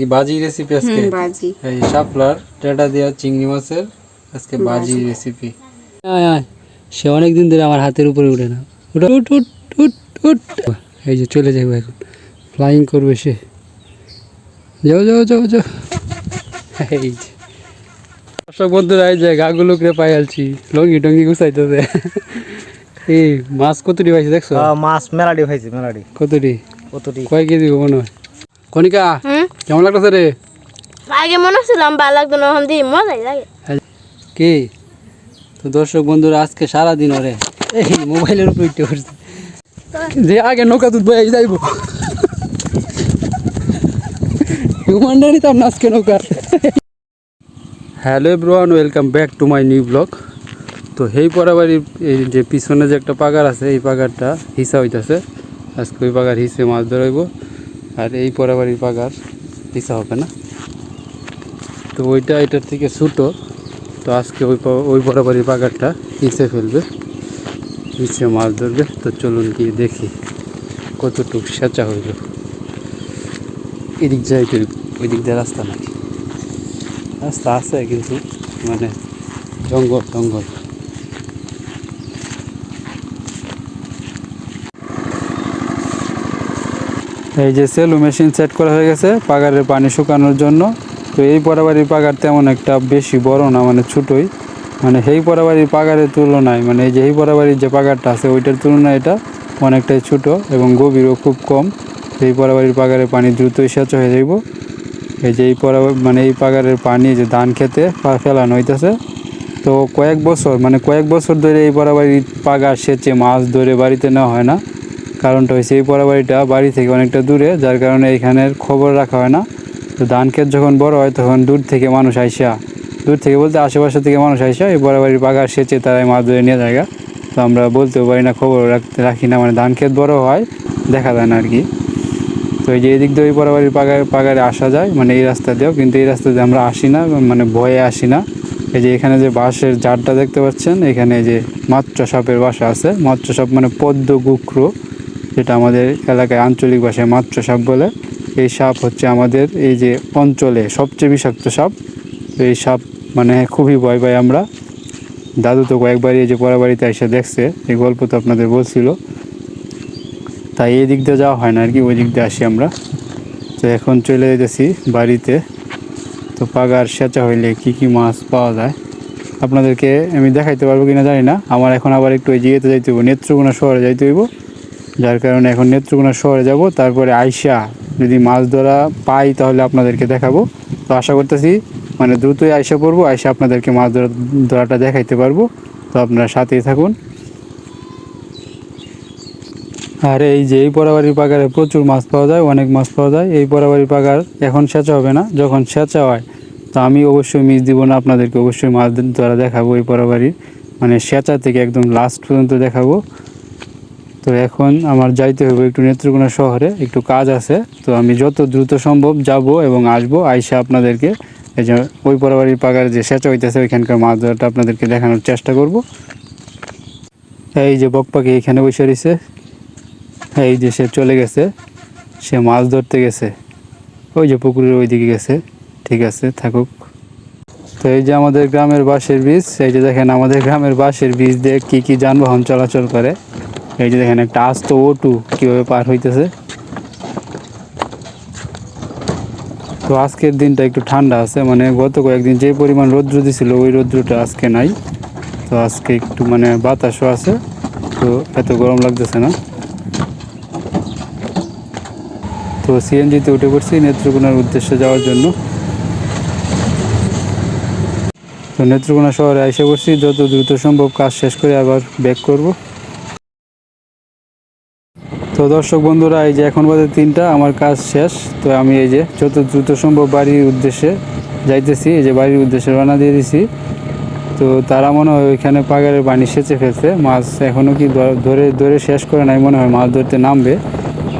কি বাজি রেসিপি আজকে। বাজি। এই শাপলার টেটা দেওয়া চিংড়ি মাছের আজকে বাজি। রেসিপি আয় আয় সে অনেক দিন ধরে আমার হাতের উপরে উঠে না। উঠ উঠ উঠ উঠ উঠ। এই যে চলে যাব এখন। ফ্লাইং করবে সে। যাও যাও যাও যাও। এই যে। দর্শক বন্ধুরা এই যে গাগুলোকে পাই আলছি। লঙ্গি টঙ্গি গুছাইতেছে। এই মাছ কতটি পাইছে দেখছ? মাছ মেলাডি খাইছি মেলাডি কতটি? কতটি? কয় কেজি মনে হয়? কনিকা হুম কেমন লাগতেছে রে? আগে মনে হচ্ছিলাম ভালো লাগতো না এখন দিয়ে মজাই লাগে। কি? তো দর্শক বন্ধুরা আজকে সারাদিন ওরে এই মোবাইলের উপর উঠতে করছে যে আগে নৌকা তুল বয়ে যাইব। হুমান্ডা নিতাম না আজকে নৌকা। Hello ব্রোয়ান welcome back to my new blog তো এই পরাবাড়ির এই যে পিছনে যে একটা পাগার আছে এই পাগারটা হিসা হইতাছে। আজকে ওই পাগার হিসে মাছ ধরাইব। আর এই পরাবাড়ির পাগার হিসা হবে না। তো ওইটা এটার থেকে ছোটো। তো আজকে ওই ওই বরাবরই পাগারটা নিচে ফেলবে। নিচে মাছ ধরবে। তো চলুন গিয়ে দেখি কতটুক সেচা হইল। এদিক যাই ওই দিক দিয়ে রাস্তা নাই রাস্তা আছে কিন্তু মানে জঙ্গল জঙ্গল। এই যে সেলু মেশিন সেট করা হয়ে গেছে পাগারের পানি শুকানোর জন্য। তো এই পরাবাড়ির পাগার তেমন একটা বেশি বড় না মানে ছোটোই। মানে এই পরাবাড়ির পাগারের তুলনায় মানে এই যে এই পরাবাড়ির যে পাগারটা আছে ওইটার তুলনায় এটা অনেকটাই ছোট এবং গভীরও খুব কম। এই পরাবাড়ির পাগারের পানি দ্রুতই সেচ হয়ে যাইব। এই যে এই পরা মানে এই পাগারের পানি যে ধান খেতে ফেলানো হইতেছে, তো কয়েক বছর মানে কয়েক বছর ধরে এই পরাবাড়ির পাগার সেচে মাছ ধরে বাড়িতে নেওয়া হয় না। কারণটা হয়েছে, এই পরাবাড়িটা বাড়ি থেকে অনেকটা দূরে, যার কারণে এখানের খবর রাখা হয় না। তো ধান ক্ষেত যখন বড় হয়, তখন দূর থেকে মানুষ আইসা, দূর থেকে বলতে আশেপাশে থেকে মানুষ আইসা, এই বরাবাড়ির পাগার সেচে তারাই মাছ ধরে নিয়ে যায় তো আমরা বলতেও পারি না, খবর রাখতে রাখি না মানে ধান ক্ষেত বড় হয়, দেখা যায় না আর কি। তো এই যে এদিক দিয়ে ওই বরাবরই পাগার, পাগারে আসা যায় মানে এই রাস্তা দিয়েও, কিন্তু এই রাস্তা দিয়ে আমরা আসি না মানে ভয়ে আসি না। এই যে এখানে যে বাঁশের জারটা দেখতে পাচ্ছেন, এখানে যে মাত্র সাপের বাসা আছে, মাত্র সাপ মানে পদ্ম গুক্র। যেটা আমাদের এলাকায় আঞ্চলিক ভাষায় মাত্র সাপ বলে, এই সাপ হচ্ছে আমাদের এই যে অঞ্চলে সবচেয়ে বিষাক্ত সাপ। তো এই সাপ মানে খুবই ভয় পাই আমরা। দাদু তো কয়েকবারই এই যে পরাবাড়িতে এসে দেখছে, এই গল্প তো আপনাদের বলছিল। তাই এই দিক দিয়ে যাওয়া হয় না আর কি, ওই দিক দিয়ে আসি আমরা। তো এখন চলে যেতেছি বাড়িতে। তো পাগার সেচা হইলে কি কি মাছ পাওয়া যায়? আপনাদেরকে আমি দেখাইতে পারব কিনা জানি না। আমার এখন আবার একটু জিয়েতে যাইতে হইব, নেত্রকোনা শহরে যাইতে হইব। যার কারণে এখন নেত্রকোনা শহরে যাব, তারপরে আইসা যদি মাছ ধরা পাই তাহলে আপনাদেরকে দেখাবো। তো আশা করতেছি মানে দ্রুতই আইসা পড়ব, আইসা আপনাদেরকে মাছ ধরা, ধরাটা দেখাইতে পারব। তো আপনারা সাথেই থাকুন। আর এই যে এই পরাবাড়ির পাগারে প্রচুর মাছ পাওয়া যায়, অনেক মাছ পাওয়া যায়। এই পরাবাড়ির পাগার এখন সেচা হবে না। যখন সেচা হয়, তো আমি অবশ্যই মিস দিব না, আপনাদেরকে অবশ্যই মাছ ধরা দেখাবো এই পরাবাড়ির মানে সেচা থেকে একদম লাস্ট পর্যন্ত দেখাবো। তো এখন আমার যাইতে হবে একটু নেত্রকোনা শহরে, একটু কাজ আছে। তো আমি যত দ্রুত সম্ভব যাব এবং আসব, আইসা আপনাদেরকে এই যে ওই পরাবাড়ির পাগার যে সেচা হইতেছে, ওইখানকার মাছ ধরাটা আপনাদেরকে দেখানোর চেষ্টা করব। এই যে বক পাখি এখানে বসে রয়েছে এই যে সে চলে গেছে, সে মাছ ধরতে গেছে। ওই যে পুকুরের ওই দিকে গেছে। ঠিক আছে, থাকুক। তো এই যে আমাদের গ্রামের বাঁশের বীজ এই যে দেখেন আমাদের গ্রামের বাঁশের বীজ দিয়ে কী কী যানবাহন চলাচল করে। এই যে দেখেন, একটা আস্ত ওটু কীভাবে পার হইতেছে। তো আজকের দিনটা একটু ঠান্ডা আছে মানে গত কয়েকদিন যে পরিমাণ রৌদ্র দিছিল, ওই রৌদ্রটা আজকে নাই। তো আজকে একটু মানে বাতাসও আছে, তো এত গরম লাগতেছে না। তো সিএনজিতে উঠে পড়ছি নেত্রকোনার উদ্দেশ্যে যাওয়ার জন্য। তো নেত্রকোনা শহরে এসে পড়ছি, যত দ্রুত সম্ভব কাজ শেষ করে আবার ব্যাক করব। তো দর্শক বন্ধুরা, এই যে এখন বাজে তিনটা, আমার কাজ শেষ। তো আমি এই যে যত দ্রুত সম্ভব বাড়ির উদ্দেশ্যে যাইতেছি, এই যে বাড়ির উদ্দেশ্যে রওনা দিয়ে দিছি। তো তারা মনে হয় ওইখানে পাগারের পানি সেচে ফেলছে। মাছ এখনও কি ধরে ধরে শেষ করে নাই মনে হয়, মাছ ধরতে নামবে।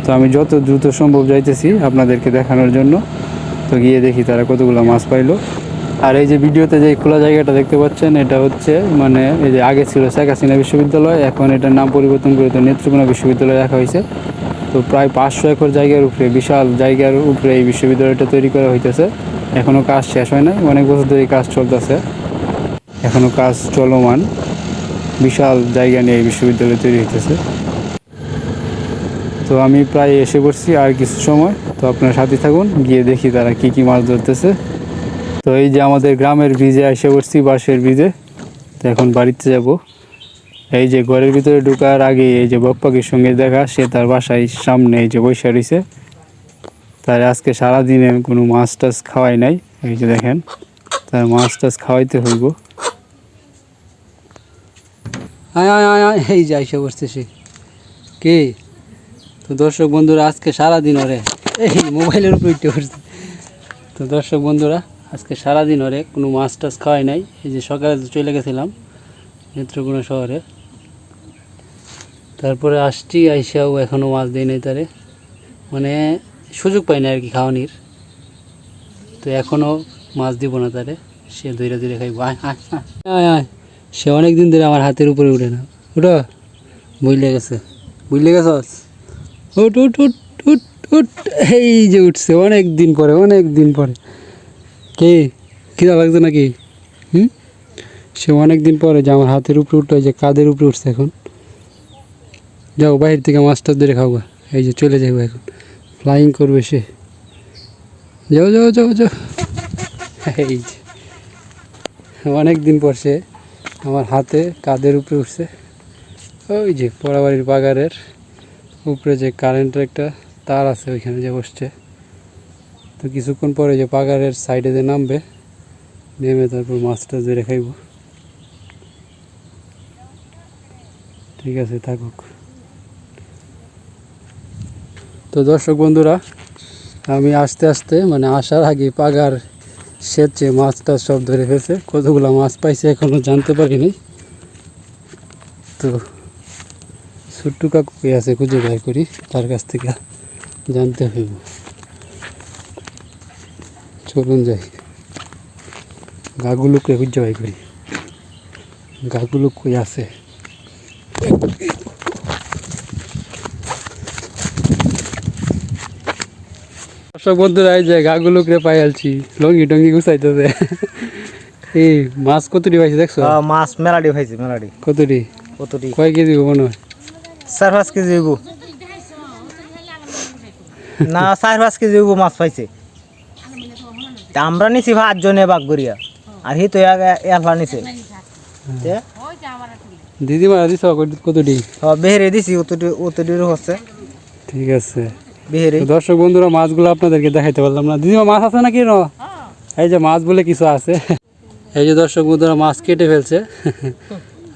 তো আমি যত দ্রুত সম্ভব যাইতেছি আপনাদেরকে দেখানোর জন্য। তো গিয়ে দেখি তারা কতগুলো মাছ পাইলো। আর এই যে ভিডিওতে যে খোলা জায়গাটা দেখতে পাচ্ছেন, এটা হচ্ছে মানে এই যে আগে ছিল শেখ হাসিনা বিশ্ববিদ্যালয়, এখন এটার নাম পরিবর্তন করে তো নেত্রকোনা বিশ্ববিদ্যালয় রাখা হয়েছে। তো প্রায় পাঁচশো একর জায়গার উপরে, বিশাল জায়গার উপরে এই বিশ্ববিদ্যালয়টা তৈরি করা হইতেছে। এখনও কাজ শেষ হয় নাই, অনেক বছর ধরে কাজ চলতেছে। এখনও কাজ চলমান, বিশাল জায়গা নিয়ে এই বিশ্ববিদ্যালয় তৈরি হইতেছে। তো আমি প্রায় এসে পড়ছি আর কিছু সময়, তো আপনার সাথে থাকুন, গিয়ে দেখি তারা কি কি মাছ ধরতেছে। তো এই যে আমাদের গ্রামের ব্রিজে এসে পড়ছি, বাঁশের ব্রিজে। তো এখন বাড়িতে যাব। এই যে ঘরের ভিতরে ঢোকার আগে এই যে বপ্পাকের সঙ্গে দেখা, সে তার বাসায় সামনে এই যে বৈশা রয়েছে তার আজকে সারাদিনে কোনো মাছ টাছ খাওয়াই নাই। এই যে দেখেন, তার মাছ টাছ খাওয়াইতে হইব। আয় আয় আয় আয়, এই যে আইসা বসছে সে। কে? তো দর্শক বন্ধুরা, আজকে সারাদিন ওরে, এই মোবাইলের উপর উঠে পড়ছে। তো দর্শক বন্ধুরা আজকে সারাদিন ওরে কোনো মাছ টাছ খাওয়াই নাই। এই যে সকালে চলে গেছিলাম নেত্রকোনা শহরে। তারপরে আসছি আইসাও এখনও মাছ দেয় নাই তারে। মানে সুযোগ পাই না আর কি খাওয়ানির। তো এখনও মাছ দিব না তারে। সে ধীরে ধীরে খাইব। সে অনেক দিন ধরে আমার হাতের উপরে উঠে না। উঠো বুঝলে গেছে। বুঝলে গেছস উঠ উঠ উঠ উঠ উঠ। এই যে উঠছে অনেক দিন পরে অনেক দিন পরে। কে? খিদা লাগছে নাকি? হুম? সে অনেক দিন পরে যে আমার হাতের উপরে উঠল যে কাদের উপরে উঠছে এখন? যাও বাইরে থেকে মাছটা ধরে খাওয়া এই যে চলে যাব এখন। ফ্লাইং করবে সে। যাও যাও যাও যাও। এই যে। অনেক দিন পর সে আমার হাতে কাদের উপরে উঠছে। ওই যে পোড়াবাড়ির বাগারের উপরে যে কারেন্টের একটা তার আছে, ওইখানে যে বসছে। তো কিছুক্ষণ পরে যে পাগারের সাইডে যে নামবে, নেমে তারপর মাছটা ধরে খাইব। ঠিক আছে, থাকুক। তো দর্শক বন্ধুরা, আমি আস্তে আস্তে মানে আসার আগে পাগার সেচে মাছ টাছ সব ধরে ফেলছে। কতগুলো মাছ পাইছে এখনও জানতে পারিনি। তো ছোট্টু কাকু কে আছে খুঁজে বের করি, তার কাছ থেকে জানতে হইব। চলুন যাই। গাগুলোকে বাই করি। গাগুলো কই আছে? দর্শক বন্ধুরা এই যে গাগুলোকে পাই আলছি। লঙ্গি টঙ্গি গুছাইতেছে। এই মাছ কতটি পাইছে দেখছ? মাছ মেলাডি হয়েছে মেলাডি কতটি? কতটি? কয় কেজি মনে হয়? চার পাঁচ কেজি না চার পাঁচ কেজি মাছ পাইছে। তা আমরা নিছি ভাত জনে বাঘ গড়িয়া আর হি তো এফা নিছে। তে, দিদিমা দিছ কতটি? হ, বেহেরে দিছি অতটি অতটির হচ্ছে। ঠিক আছে। বেহেরে। দর্শক বন্ধুরা মাছগুলো আপনাদেরকে দেখাইতে পারলাম না। দিদিমা মাছ আছে নাকি ন এই যে মাছ বলে কিছু আছে। এই যে দর্শক বন্ধুরা মাছ কেটে ফেলছে।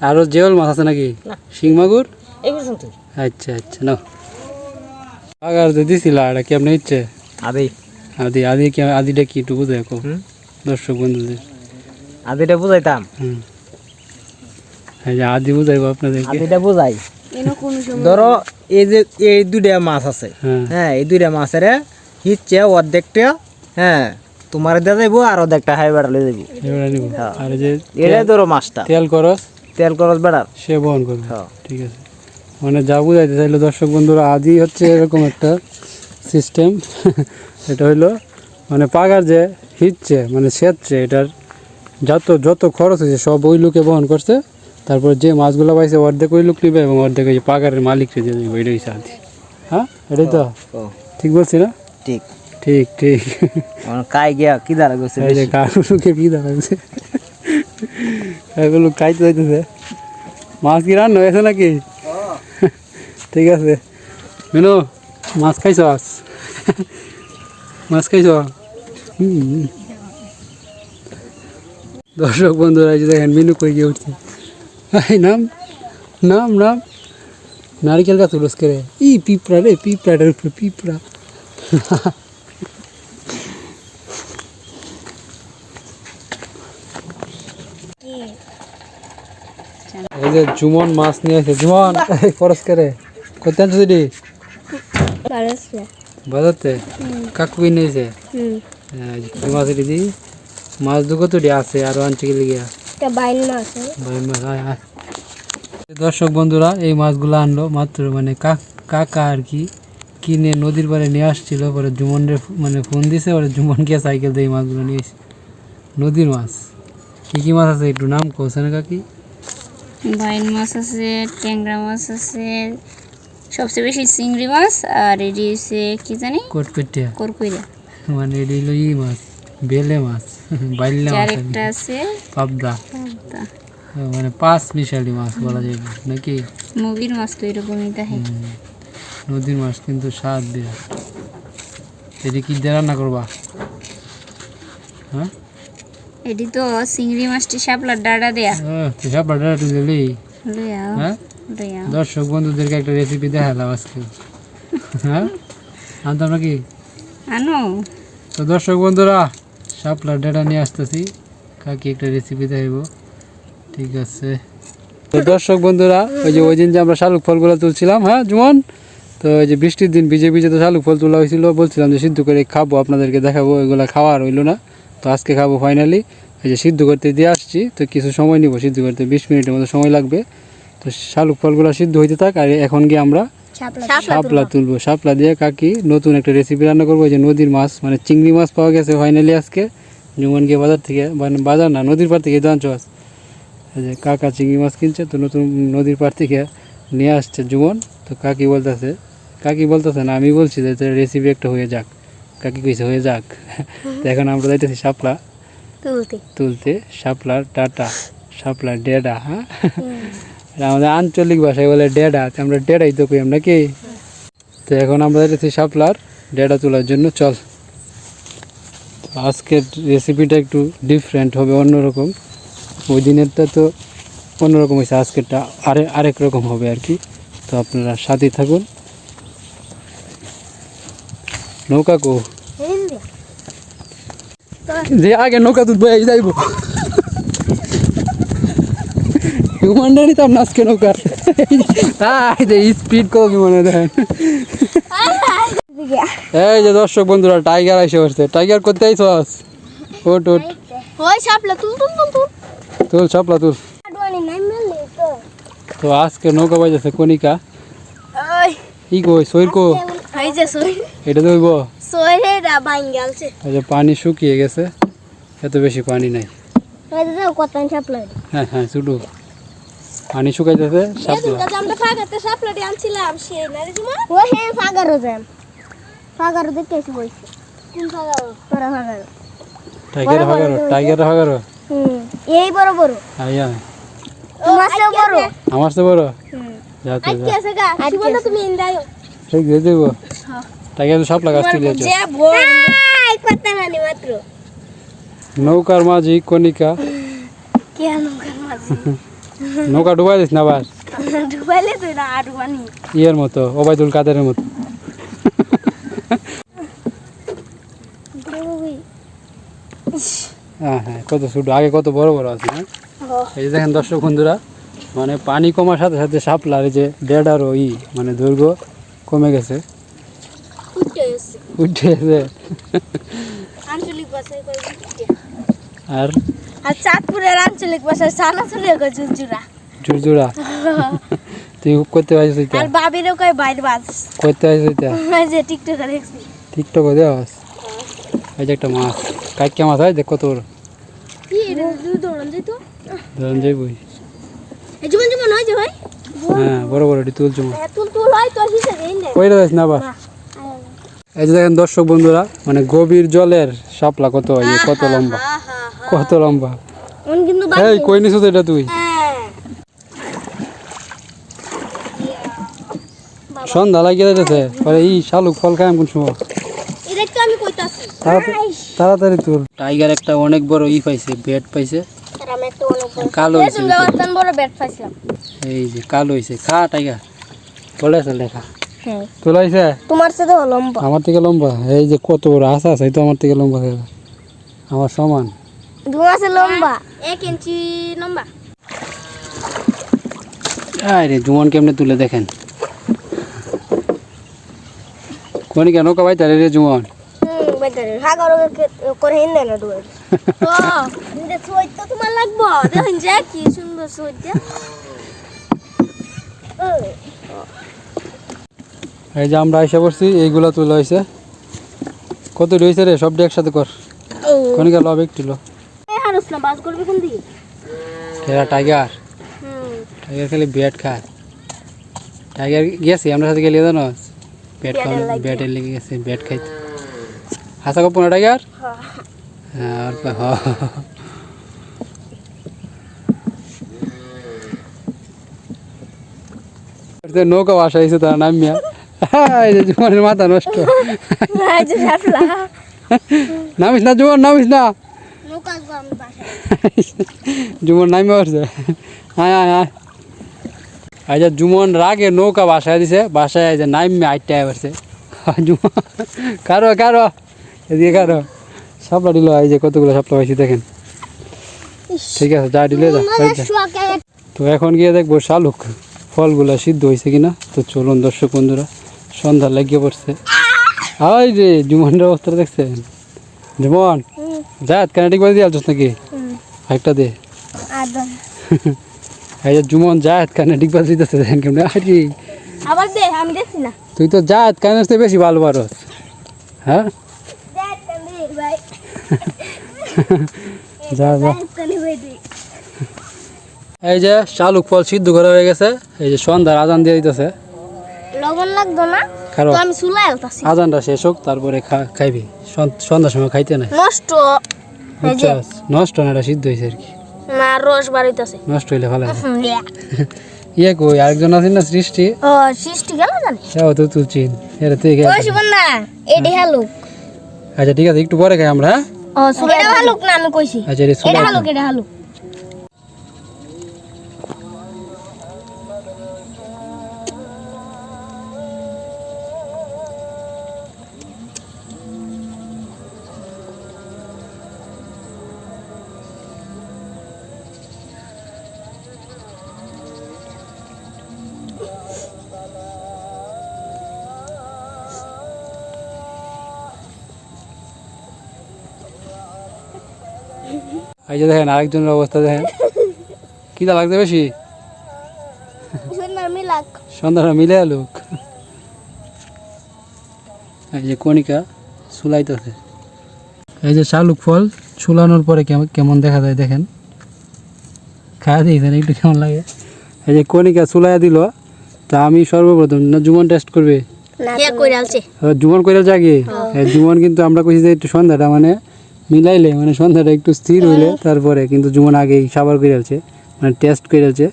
আরও জেওল মাছ আছে নাকি? শিং মাগুর? আচ্ছা আচ্ছা নাও। আগার দিছিল এটা কেমন ইচ্ছে? আদি আদি আদি কি আদিটা কি একটু বুঝে দেখো হুম? দর্শক বন্ধুদের। আদিটা বুঝাইতাম? হুম। এই যে আদি বুঝাইবো আপনাদেরকে। আদিটা বুঝাই। এনে কোনো সময়? ধরো এই যে এই দুইটা মাছ আছে। হ্যাঁ। হ্যাঁ এই দুইটা মাছের হিচ্ছে অর্ধেকটা হ্যাঁ তোমার দিয়ে যাইবো আর অর্ধেকটা হাই বেড়া লয়ে হ্যাঁ। আর যে এটাই ধরো মাছটা। তেল খরচ? তেল খরচ বেড়ার সে বহন করবে। হ্যাঁ। ঠিক আছে। মানে যা বুঝাইতে চাইলো দর্শক বন্ধুরা আদি হচ্ছে এরকম একটা সিস্টেম এটা হইল মানে পাগার যে হিটছে মানে সেচছে এটার যত যত খরচ হয়েছে সব ওই লোকে বহন করছে। তারপর যে মাছগুলো পাইছে অর্ধেক ওই লোক নিবে এবং অর্ধেক ওই পাগারের মালিককে দিয়ে দেবে এটাই হ্যাঁ? এটাই তো? ঠিক বলছি না? ঠিক। ঠিক ঠিক। কাই গিয়া কি দাঁড়া গেছে এই যে কাকুলোকে কি দাঁড়াচ্ছে কাকুলো খাইতে যাইতেছে মাছ কি রান্না হয়েছে নাকি? ঠিক আছে। মেনু মাছ খাইছ মাছ খাইছ। দর্শক বন্ধুরা যে দেখেন, মেনু কই গিয়ে উঠছে। এই নাম নাম নাম। নারিকেল গাছ উলস করে। ই, পিঁপড়া রে, পিঁপড়াটার উপরে পিঁপড়া। এই যে জুমন মাছ নিয়ে আসে জুমন খরচ করে। কত আনছো দিদি কাকু কিনে এসে মাছ দিদি মাছ দু কতটি আছে আরও আনছে কি লিগিয়া মাছ মাছ দর্শক বন্ধুরা এই মাছগুলো আনলো মাত্র মানে কা- কাকা আর কি কিনে নদীর পাড়ে নিয়ে আসছিল পরে জুমনরে ফো- মানে ফোন দিছে পরে জুমন গিয়ে সাইকেল দিয়ে এই মাছগুলো নিয়ে এসে নদীর মাছ। কী কী মাছ আছে একটু নাম কৌছে না কাকি বাইন মাছ আছে ট্যাংরা মাছ আছে সবচেয়ে বেশি চিংড়ি মাছ আর এটি হচ্ছে কি জানি? কোটপেটিয়া করকুইরা। মানে এটি হলো ই মাছ বেলে মাছ বাইল্লা মাছ চার আর কি। একটা আছে পাবদা। পাবদা। মানে পাঁচ মিশালি মাছ বলা যায় নাকি? মুগির মাছ তো এরকমই দেখে। নদীর মাছ কিন্তু স্বাদ বিরাট এটি কি দিয়ে রান্না করবা? হ্যাঁ? এটি তো চিংড়ি মাছটি শাপলার ডাডা দেয়া। আহ, তো সব বাটার দিলি লইয়া হ্যাঁ? দর্শক বন্ধুদেরকে একটা রেসিপি দেখালাম আজকে। হ্যাঁ? আনতাম নাকি? আনো। তো দর্শক বন্ধুরা শাপলার ডেটা নিয়ে আসতেছি। কাকি একটা রেসিপি দেখাইব। ঠিক আছে। তো দর্শক বন্ধুরা ওই যে ওই দিন যে আমরা শালুক ফলগুলো তুলছিলাম হ্যাঁ জুমন তো ওই যে বৃষ্টির দিন ভিজে ভিজে তো শালুক ফল তোলা হয়েছিল বলছিলাম যে সিদ্ধ করে খাব আপনাদেরকে দেখাবো এগুলো খাওয়ার হইল না। তো আজকে খাব ফাইনালি ওই যে সিদ্ধ করতে দিয়ে আসছি তো কিছু সময় নিব সিদ্ধ করতে বিশ মিনিটের মতো সময় লাগবে। তো শালুক ফলগুলো সিদ্ধ হইতে থাক আর এখন গিয়ে আমরা শাপলা তুলবো। শাপলা দিয়ে কাকি নতুন একটা রেসিপি রান্না করব যে নদীর মাছ মানে চিংড়ি মাছ পাওয়া গেছে ফাইনালি আজকে। জুমন গিয়ে বাজার থেকে মানে বাজার না নদীর পাড় থেকে জানছো আজ? যে কাকা চিংড়ি মাছ কিনছে তো নতুন নদীর পাড় থেকে নিয়ে আসছে জুমন তো কাকি বলতেছে কাকি বলতেছে না আমি বলছি যে রেসিপি একটা হয়ে যাক। কাকি কইছে হয়ে যাক। তো এখন আমরা যাইতেছি শাপলা তুলতে। তুলতে শাপলার ডাটা শাপলার ডেডা হ্যাঁ? আমাদের আঞ্চলিক ভাষায় বলে ডেডা তো আমরা ডেডাই তো কই আমরা কি? তো এখন আমরা যাচ্ছি শাপলার ডেডা তোলার জন্য চল। আজকের রেসিপিটা একটু ডিফারেন্ট হবে অন্যরকম। ওই দিনেরটা তো অন্যরকম হয়েছে আজকেরটা আরে আরেক রকম হবে আর কি। তো আপনারা সাথে থাকুন। নৌকা কো? যে আগে নৌকা তুলব এই যাইব। হিউম্যানটা নিতাম না আজকে নৌকা। তাই যে স্পিড কত কি মনে দেন এই যে দর্শক বন্ধুরা টাইগার এসে বসছে। টাইগার করতে আইসস ওট ওট। ওই শাপলা তুল তুল তুল তুল। তুল তুল। তো তো আজকে নৌকা বাজাছে কনিকা ই কই সৈর কো? এটা দইব যে পানি শুকিয়ে গেছে এত বেশি পানি নাই। হ্যাঁ হ্যাঁ শুধু পানি শুকাইতেছে শাপলা আমরা ফাগাতে শাপলাটি আনছিলাম সে না রে জুমা। ও হে ফাগারো যাম ফাগারো দেখতে এসে বইছে। কোন ফাগারো? তোরা ফাগারো। টাইগার হাগারো টাইগার হাগারো হুম এই বড় বড়। আইয়া তোমার চেয়ে বড়। আমার তো বড়? যাতে যা। আছে গা শিবনা তুমি ইন্দায়ো ঠিক দিয়ে দেব। টাইগার সব লাগাস তুলে আছে যে ভোর আই কথা নানি মাত্র। নৌকার মাঝি কনিকা কেন কেন মাঝি? নৌকা ডুবাই দিস না আবার? ডুবাইলে তুই না আডওয়ানি ইয়ের মতো ওবায়দুল কাদেরের মতো। হ্যাঁ হ্যাঁ কত ছোট আগে কত বড় বড় আছে হ্যাঁ এই যে দেখেন দর্শক বন্ধুরা মানে পানি কমার সাথে সাথে সাপলার এই যে দেড়ারও ই মানে দৈর্ঘ্য কমে গেছে। উঠে গেছে। আর আর চাঁদপুরের আঞ্চলিক ভাষায় সানা শুনে কই জুজুরা জুরজুরা তুই করতে পারিস এটা আর বাবিরও কই বাইরে বাজ। করতে পারিস এটা ওই যে টিকটকে দেখছি। টিকটকে দেওয়াস এই যে একটা মাছ। কাইকা মাছ হয় দেখ কত বড়। কি এটা দৌড়ন যাই তো ধরুন যাইবই। এই জীবন জীবন হয় যে ভাই? হ্যাঁ বড় বড় এটি তুলছো তুল তুল হয় তো হিসেবে এই নে। কইরা যাস না আবার। এই যে দেখেন দর্শক বন্ধুরা মানে গভীর জলের সাপলা কত কত লম্বা। কত লম্বা। এই কই নিছিস এটা তুই? হ্যাঁ। সন্ধ্যা লাগিয়ে যাইতেছে পরে এই শালুক ফল খাই কোন সময়? তো তাড়াতাড়ি তুল টাইগার একটা অনেক বড় ই পাইছে বেড পাইছে। কালো এই হয়েছে এই যে কালো হয়েছে খা টাইগার। বলে আছে লেখা হ্যাঁ। তোলাইছে তোমার সাথে লম্বা। আমার থেকে লম্বা? এই যে কত বড় আশা আছে তো আমার থেকে লম্বা হয়ে আমার সমান। তোমার লম্বা। এক ইঞ্চি লম্বা। আরে জুমন কেমনে তুলে দেখেন? কোনি কেন কবাই তারে রে জুমন তোমার লাগবো। দেখুন যে কি সুন্দর সইত এই যে আমরা এসে পড়ছি এইগুলা তুলে হয়েছে কত রয়েছে রে? সবটা একসাথে কর। কনিকা লব একটু লো এই হারুস না বাস করবে কোন দিকে? এরা টাইগার। হুম। টাইগার খালি ব্যাট খায়। টাইগার গেছি আমরা সাথে গেলে জানো ব্যাট খাওয়া ব্যাটের লাগে। গেছে ব্যাট খাইতে। হাসা কপ না টাইগার? হ্যাঁ আর হ। নৌকা বাসা হয়েছে তারা নামিয়া। এই যে জুমানের মাথা নষ্ট। নামিস না জুমন নামিস না। জুমন নামি পড়ছে আয় আয় আয়। এই যে জুমন রাগে নৌকা বাসায় দিছে বাসায় যে নাইমে আইটা আসছে। জুমন কারও কারও এদিকে কারও। সাপলা দিল এই যে কতগুলো সাপলা পাইছি দেখেন। ঠিক আছে যা দিলে তো এখন গিয়ে দেখব শালুক ফলগুলা সিদ্ধ হয়েছে কিনা। তো চলুন দর্শক বন্ধুরা সন্ধ্যা লাগিয়ে পড়ছে। ওই রে জুমনের অবস্থা দেখছেন? জুমন যা কানেটিক বাজি দিয়ে আলছিস নাকি? একটা দে। এই যে জুমন যা কানেটিক বাজি দিতেছে দেখেন কেমন। আরে আবার দে আমি দেখছি না। তুই তো যা কানে বেশি ভালো পারস। হ্যাঁ? যা যা এই যে শালুক ফল সিদ্ধ করা হয়ে গেছে। এই যে সন্ধ্যার আজান দিয়ে দিতেছে। লবণ লাগতো না তো আমি আলতাছি। আজানটা শেষ হোক তারপরে খাইবি। সন্ধ্যার সময় খাইতে নাই? নষ্ট। এই নষ্ট না এটা সিদ্ধ হয়েছে আর কি। না রস বাড়িতেছে নষ্ট হইলে ভালো ইয়ে। কই আরেকজন আছেন না সৃষ্টি? ও সৃষ্টি গেল জানি। তো তুলছিন এটা তুই শিবন না এডি হালুক। আচ্ছা ঠিক আছে একটু পরে খাই আমরা হ্যাঁ? ও হালুক না আমি কইছি। আচ্ছা এটা এটা সুলাই হালুক এটা হালুক। এই যে দেখেন আরেকজনের অবস্থা দেখেন। কিটা লাগছে বেশি? সুন্দর মিলাক সন্ধ্যাটা মিলে আলুক এই যে কণিকা সুলাইতেছে এই যে শালুক ফল ছুলানোর পরে কেমন কেমন দেখা যায় দেখেন। খাওয়া দিয়েছেন একটু কেমন লাগে। এই যে কণিকা চুলাইয়া দিল তা আমি সর্বপ্রথম না জুমন টেস্ট করবে? কে জুমন। করে জাগে? এই জুমন কিন্তু আমরা কইছি যে একটু সন্ধ্যাটা মানে মিলাইলে মানে সন্ধ্যাটা একটু স্থির হইলে তারপরে কিন্তু জুমন আগেই সাবার করে আছে মানে টেস্ট করে আছে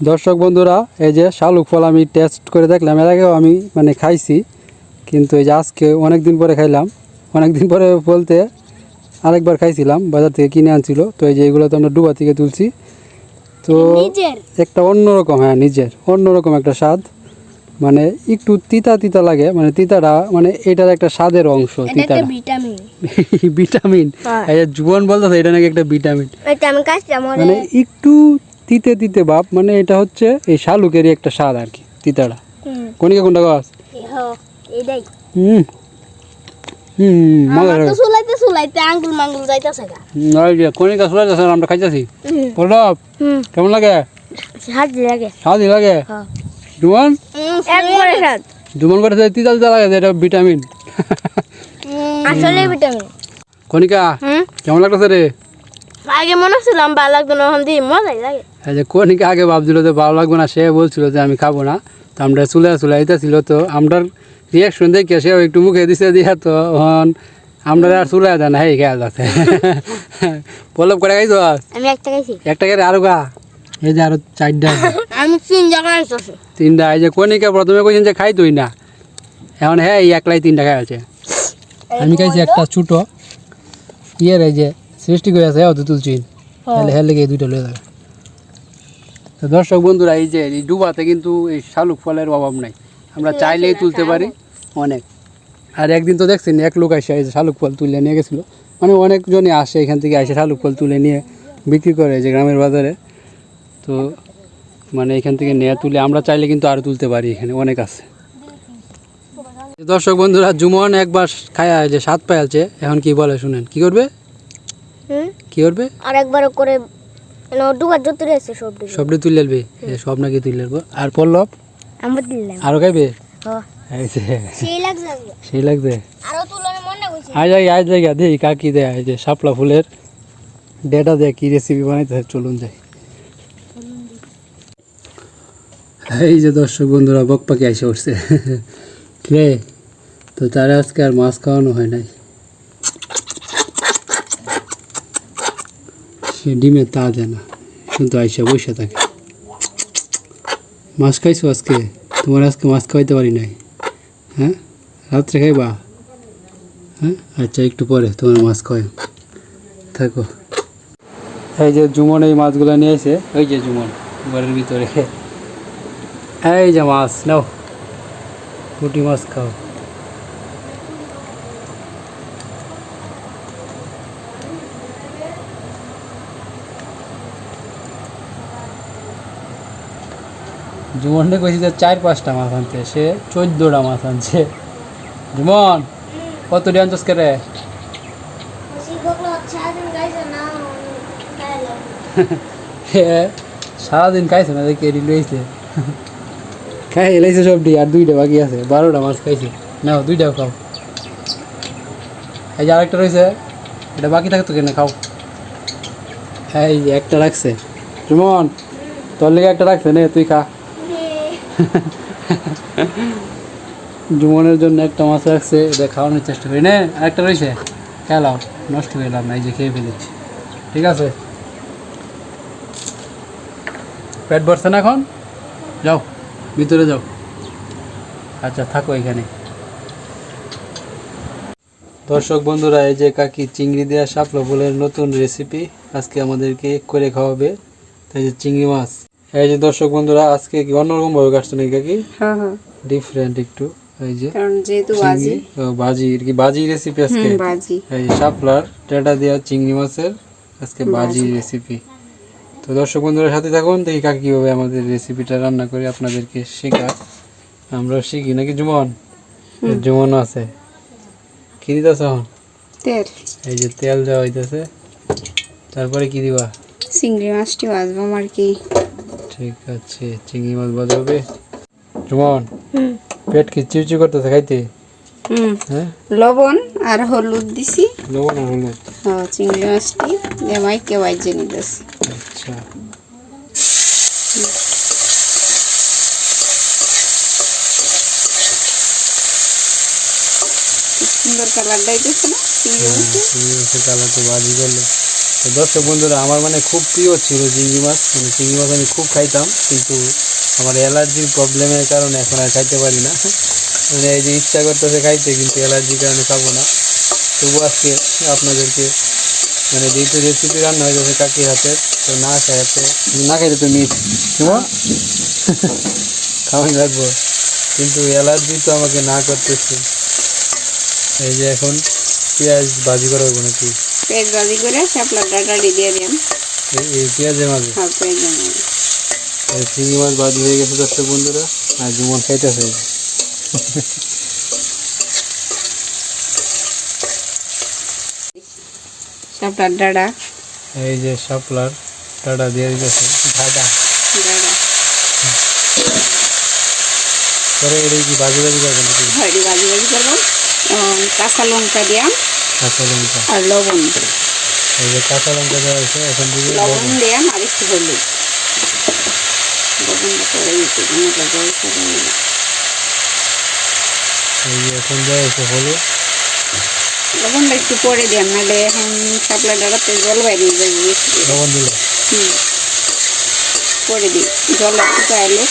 দর্শক বন্ধুরা এই যে শালুক ফল আমি টেস্ট করে দেখলাম এর আগেও আমি মানে খাইছি কিন্তু এই যে আজকে অনেক দিন পরে খাইলাম অনেক দিন পরে বলতে আরেকবার খাইছিলাম বাজার থেকে কিনে আনছিল তো এই যে এগুলো তো আমরা ডুবা থেকে তুলছি। তো একটা অন্যরকম হ্যাঁ নিজের অন্যরকম একটা স্বাদ। মানে একটু তিতা তিতা লাগে মানে তিতাটা মানে এটার একটা স্বাদের অংশ তিতাটা। ভিটামিন। ভিটামিন? হ্যাঁ। এই বলতেছে এটা নাকি একটা ভিটামিন। মনে একটু তিতে তিতে ভাব মানে এটা হচ্ছে এই শালুকেরই একটা স্বাদ আর কি তিতাটা। কোনকে কোনটা গাছ হুম। হুম মজা লাগে সুলাইতে সুলাইতে আঙ্গুল মাঙ্গুল যাইতাছে গা। ওই যে কোনিকা সুরা আমরা খাইতেছি? কেমন লাগে? লাগে। হ্যাঁ জুবন একবারে স্বাদ জুবন করে তিতা তিতা লাগে এটা ভিটামিন। আসলে ভিটামিন। কনিকা কেমন লাগতেছে রে? আগে মনে ভালো লাগতো না এখন দিয়ে মজাই লাগে। এই যে কনিকা আগে ভাবছিল যে ভালো লাগবে না সে বলছিল যে আমি খাব না। তো আমরা চুলে চুলে আইতেছিল তো আমরার রিয়াকশন দেখে সেও একটু মুখে দিছে দিয়া তো হন আমরা আর চুলে দেয় না এই খেয়াল আছে। পল্লব করে খাইছো? আমি একটা খাইছি। একটা করে আরও গা এই যে আরও চারটা আমি তিন জায়গায় আইতাছি। তিনটা এই যে কনিকা প্রথমে কইছেন যে খাইতোই না। এখন হ্যাঁ এই একলাই তিনটা খাই আছে। আমি খাইছি একটা ছোট। ইয়ের এই যে সৃষ্টি করে আছে অত তুলছি। হেলে হেলে গিয়ে দুইটা লয়ে যাবে। তো দর্শক বন্ধুরা এই যে এই ডুবাতে কিন্তু এই শালুক ফলের অভাব নাই। আমরা চাইলেই তুলতে পারি অনেক। আর একদিন তো দেখছেন এক লোক আসে এই যে শালুক ফল তুলে নিয়ে গেছিল। মানে অনেকজনই আসে এখান থেকে আসে শালুক ফল তুলে নিয়ে বিক্রি করে এই যে গ্রামের বাজারে। তো মানে এখান থেকে নেয়া তুলে আমরা চাইলে কিন্তু আরও তুলতে পারি এখানে অনেক আছে। দর্শক বন্ধুরা জুমন একবার খায়া যে সাত স্বাদ পাইছে এখন কি বলে শুনেন কি করবে? কি করবে? করে ডুবার যত আছে সবটি তুলে নেবে সব নাকি তুলে নেব আর পল্লব? আমরা দিলাম আরও খাইবে? সেই লাগছে আজকে। সেই লাগছে? আরও তুলনে মনে জায়গা কাকি দেয় যে শাপলা ফুলের ডেটা দেয় কি রেসিপি বানাইতে চলুন যাই। এই যে দর্শক বন্ধুরা, বক পাখি এসে উঠছে। কে? তো তারা আজকে আর মাছ খাওয়ানো হয় নাই। সে ডিমে তা দেয় না, কিন্তু আইসা বসে থাকে। মাছ খাইছো আজকে? তোমার আজকে মাছ খাওয়াইতে পারি নাই। হ্যাঁ? রাত্রে খাইবা? হ্যাঁ? আচ্ছা একটু পরে তোমার মাছ খাওয়াই। থাকো। এই যে জুমন এই মাছগুলো নিয়ে এসে ওই যে জুমন, ঘরের ভিতরে। এই যে মাছ নাও। পুঁটি মাছ খাও। কইছি যে চার পাঁচটা মাছ আনতে। সে চোদ্দোটা মাছ আনছে। জুমন কত ডি আনছস করে সারাদিন খাইছে না দেখে এটি লইছে। খাই এলাইছে সবটি, আর দুইটা বাকি আছে। বারোটা মাছ খাইছে। নাও, দুইটাও খাও। এই যে আরেকটা রয়েছে এটা বাকি থাকতো কেন? খাও। এই যে একটা রাখছে। সুমন তোর লেগে একটা রাখছে নে, তুই খা। জুমনের জন্য একটা মাছ রাখছে, এটা খাওয়ানোর চেষ্টা করি। নে, আরেকটা রয়েছে খেলাও, নষ্ট হয়ে গেলাম না, এই যে খেয়ে ফেলেছি। ঠিক আছে? পেট ভরছে না এখন? যাও। ভিতরে যাও। আচ্ছা থাকো এখানে। দর্শক বন্ধুরা এই যে কাকি চিংড়ি দেওয়া শাপলা ফুলের নতুন রেসিপি আজকে আমাদেরকে করে খাওয়াবে। তাই যে চিংড়ি মাছ। এই যে দর্শক বন্ধুরা আজকে কি অন্যরকম ভাবে কাটছো নাকি কাকি? হ্যাঁ হ্যাঁ। ডিফারেন্ট একটু এই যে কারণ যেহেতু বাজি। বাজি আর কি বাজি রেসিপি আজকে? বাজি। এই যে শাপলার টেটা দেওয়া চিংড়ি মাছের আজকে বাজি। রেসিপি তো দর্শক বন্ধুরা সাথে থাকুন। দেখি কাকি কীভাবে আমাদের রেসিপিটা রান্না করে আপনাদেরকে শেখা আমরা শিখি। নাকি জুমন? জুমন আছে। কি দিতেছ তেল। এই যে তেল দেওয়া হইতেছে। তারপরে কি দিবা? চিংড়ি মাছটি বাজবাম আর কি। ঠিক আছে চিংড়ি মাছ বাজাবে জুমন পেট কি চিউচি করতেছে খাইতে? হ্যাঁ? লবণ আর হলুদ দিছি। লবণ আর হলুদ। হ্যাঁ, চিংড়ি মাছটি। জামাই কে বাইজে নিতেছে। আচ্ছা। সুন্দর কালার দিতেছে না? চিংড়ি মাছটি চিংড়ি মাছের কালার তো বাজি করল তো দর্শক বন্ধুরা আমার মানে খুব প্রিয় ছিল চিংড়ি মাছ। মানে চিংড়ি মাছ আমি খুব খাইতাম কিন্তু আমার অ্যালার্জির প্রবলেমের কারণে এখন আর খাইতে পারি না। মানে এই যে ইচ্ছা করতেছে খাইতে কিন্তু অ্যালার্জির কারণে খাব না। তবু আজকে আপনাদেরকে মানে যেহেতু রেসিপি রান্না হয়ে যাবে কাকির হাতে তো না খাইতে না খাইতে তো মিস কেমন? খাওয়াই রাখব কিন্তু অ্যালার্জি তো আমাকে না করতেছে। এই যে এখন পেঁয়াজ ভাজি করা হবে নাকি? পেঁয়াজ ভাজি করে শাপলা ডাটাটি দিয়ে দিন এই- পেঁয়াজের মাঝে? চিংড়ি মাছ ভাজি হয়ে গেছে দর্শক বন্ধুরা আর যেমন খাইতেছে। শাপলার ডাটা। এই যে শাপলার টাটা দিয়ে দিতেছে। ঢাকা পরে এটা কি ভাজি ভাজি করবে নাকি? ভাজি ভাজি ভাজি করব? কাঁচা লঙ্কা দিয়াম কাঁচা লঙ্কা। আর লবণ। এই যে কাঁচা লঙ্কা দেওয়া হয়েছে এখন দিবি লবণ লবণ। আর একটু হলুদ। লবণটা পরে দিতে অনেকটা জল করে নিলাম। এই যে এখন দেওয়া হয়েছে হলুদ। লবণটা একটু পরে দিয়াম নাহলে এখন শাপলা ডাটাতে জল বাইরে যাবে। লবণ দিল। হুম। পরে দিই। জল একটু চাইলো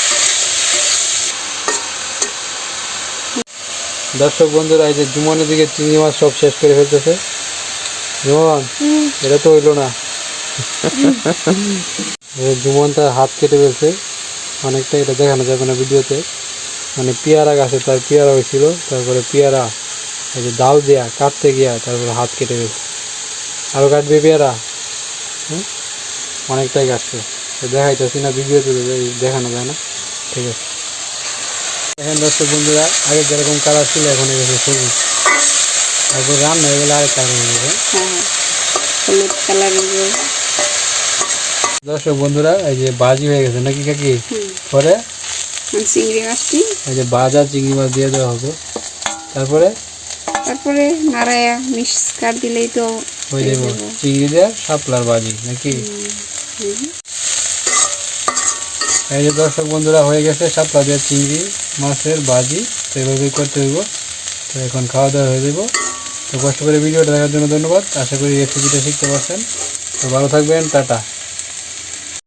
দর্শক বন্ধুরা এই যে জুমনের দিকে চিংড়ি মাছ সব শেষ করে ফেলতেছে। জুমন এটা তো হইল না। জুমন তার হাত কেটে ফেলছে। অনেকটা এটা দেখানো যাবে না ভিডিওতে। মানে পেয়ারা গাছে তার পেয়ারা হয়েছিল তারপরে পেয়ারা এই যে ডাল দেয়া কাটতে গিয়া তারপরে হাত কেটে ফেলছে। আরও কাটবে পেয়ারা? হুম? অনেকটাই কাটছে দেখাইতেছি না ভিডিওতে দেখানো যায় না। ঠিক আছে। এখন দর্শক বন্ধুরা আগে যেরকম কালার ছিল এখন গেছে সবুজ। তারপর রান্না হয়ে গেলে আরেক কালার হয়ে যাবে। হ্যাঁ হ্যাঁ। দর্শক বন্ধুরা এই যে বাজি হয়ে গেছে নাকি কাকি? পরে? চিংড়ি মাছটি এই যে ভাজা চিংড়ি মাছ দিয়ে দেওয়া হবে। তারপরে? তারপরে নাড়ায়া মিক্স কাট দিলেই তো হয়ে যাব। চিংড়ি দেওয়া শাপলার বাজি নাকি? এই যে দর্শক বন্ধুরা, হয়ে গেছে শাপলা দিয়ে চিংড়ি, মাছের বাজি তো এভাবেই করতে হইব। তো এখন খাওয়া দাওয়া হয়ে যাব তো কষ্ট করে ভিডিওটা দেখার জন্য ধন্যবাদ। আশা করি রেসিপিটা শিখতে পারছেন। তো ভালো থাকবেন, টাটা।